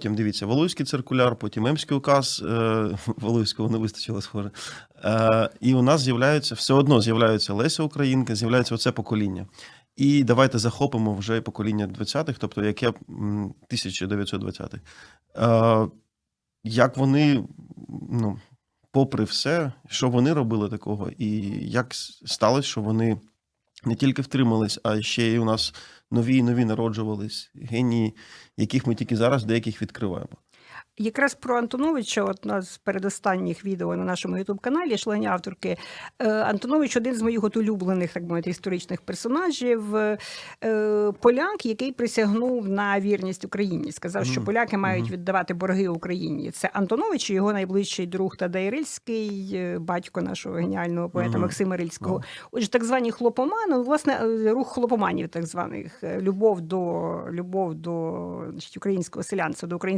Потім дивіться, Валуйський циркуляр, потім Емський указ, е, Валуйського не вистачило схоже. Е, і у нас з'являються все одно з'являються Леся Українка, з'являється оце покоління. І давайте захопимо вже покоління 20-х, тобто яке 1920-х. Е, як вони, ну, попри все, що вони робили такого, і як сталося, що вони не тільки втримались, а ще й у нас нові і нові народжувались генії, яких ми тільки зараз деяких відкриваємо. Якраз про Антоновича, от нас з передостанніх відео на нашому Ютуб-каналі члені авторки. Е, Антонович один з моїх от улюблених, так мовити, історичних персонажів. Е, поляк, який присягнув на вірність Україні. Сказав, що поляки мають віддавати борги Україні. Це Антонович і його найближчий друг Тадей Рильський, е, батько нашого геніального поета Максима Рильського. Отже, так звані хлопомани, ну, власне, е, рух хлопоманів, так званих, е, любов до любов до значить, українського селянства, до українського